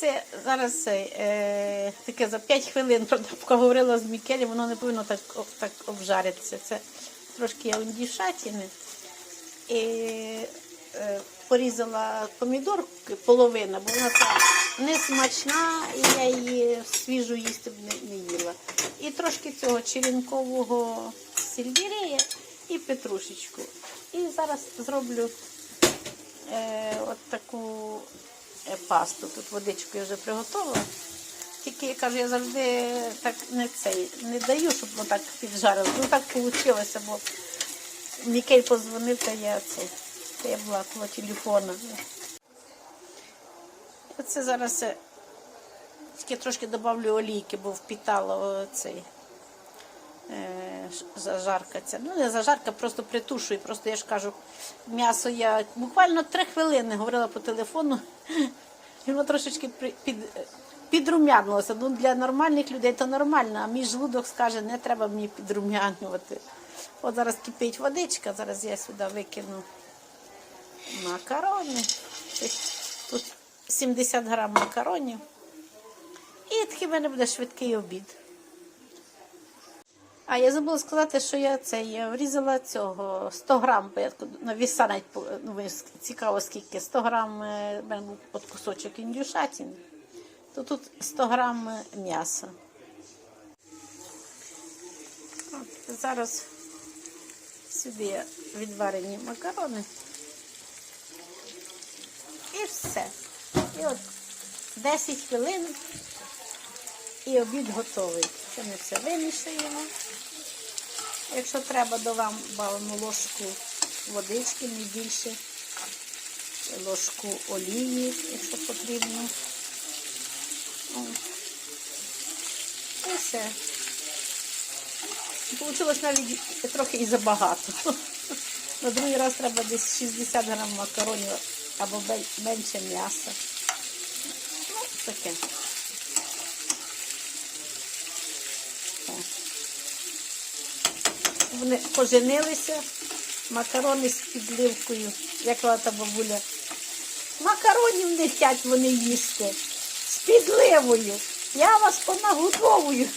Це зараз е, таке за 5 хвилин, правда, поки говорила з Мікелем, воно не повинно так, так обжаритися. Це трошки я. І е, порізала помідор половина, бо вона така не і я її свіжу їсти б не, не їла. І трошки цього черенкового сельдерея і петрушечку. І зараз зроблю е, от таку пасту. Тут водичку я вже приготувала. Тільки я кажу, я завжди так не цей не даю, щоб воно так піджарило. Ну так вийшло, бо Мікель позвонив, та я цей. Та я була коло телефону. Оце зараз е, тільки трошки додавлю олійки, бо впітала цей е, ш- зажарка ця. Ну, не зажарка, просто притушую. Просто я ж кажу, м'ясо я буквально три хвилини говорила по телефону, і воно трошечки під, підрум'янилося. Ну, для нормальних людей то нормально, а мій желудок скаже, не треба мені підрум'янювати. От зараз кипить водичка, зараз я сюди викину макарони. Тут 70 грам макаронів. І такий мене буде швидкий обід. А я забула сказати, що я це врізала цього 100 грам, бо я на віса навіть ну, цікаво скільки 100 грам е, мене був от кусочок індюшатини, то тут 100 грам е, м'яса. Зараз сюди відварені макарони. І все. І от 10 хвилин і обід готовий. Це ми все вимішуємо. Якщо треба, до вам ложку водички, не більше, ложку олії, якщо потрібно. І все. Получилось навіть трохи і забагато. На другий раз треба десь 60 грам макаронів або менше м'яса. Ну, таке. Вони поженилися, макарони з підливкою, як та бабуля. Макаронів не хочуть вони їсти з підливою. Я вас понагодовую.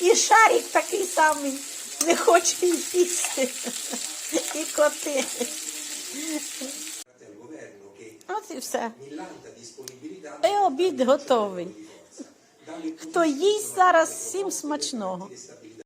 І шарик такий самий не хоче їсти. І коти. От і все. І обід готовий. Хто їсть зараз, всім смачного.